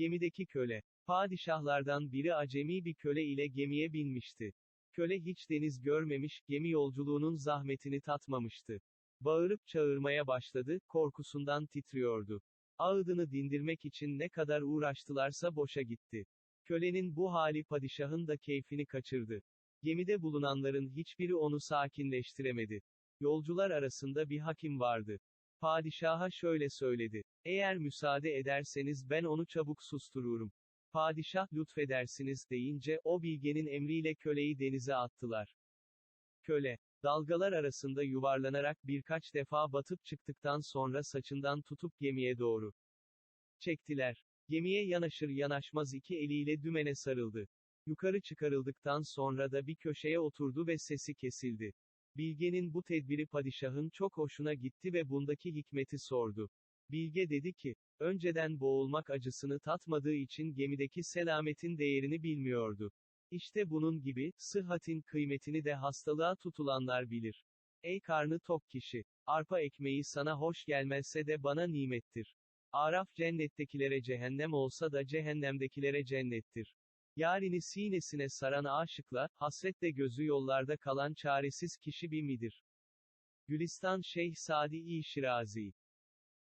Gemideki köle. Padişahlardan biri acemi bir köle ile gemiye binmişti. Köle hiç deniz görmemiş, gemi yolculuğunun zahmetini tatmamıştı. Bağırıp çağırmaya başladı, korkusundan titriyordu. Ağıdını dindirmek için ne kadar uğraştılarsa boşa gitti. Kölenin bu hali padişahın da keyfini kaçırdı. Gemide bulunanların hiçbiri onu sakinleştiremedi. Yolcular arasında bir hakim vardı. Padişaha şöyle söyledi. Eğer müsaade ederseniz ben onu çabuk sustururum. Padişah lütfedersiniz deyince, o bilgenin emriyle köleyi denize attılar. Köle, dalgalar arasında yuvarlanarak birkaç defa batıp çıktıktan sonra saçından tutup gemiye doğru çektiler. Gemiye yanaşır yanaşmaz iki eliyle dümene sarıldı. Yukarı çıkarıldıktan sonra da bir köşeye oturdu ve sesi kesildi. Bilge'nin bu tedbiri padişahın çok hoşuna gitti ve bundaki hikmeti sordu. Bilge dedi ki, önceden boğulmak acısını tatmadığı için gemideki selametin değerini bilmiyordu. İşte bunun gibi, sıhhatin kıymetini de hastalığa tutulanlar bilir. Ey karnı tok kişi! Arpa ekmeği sana hoş gelmezse de bana nimettir. Araf cennettekilere cehennem olsa da cehennemdekilere cennettir. Yarini sinesine saran aşıkla, hasretle gözü yollarda kalan çaresiz kişi bir midir? Gülistan Şeyh Sadi İ Şirazi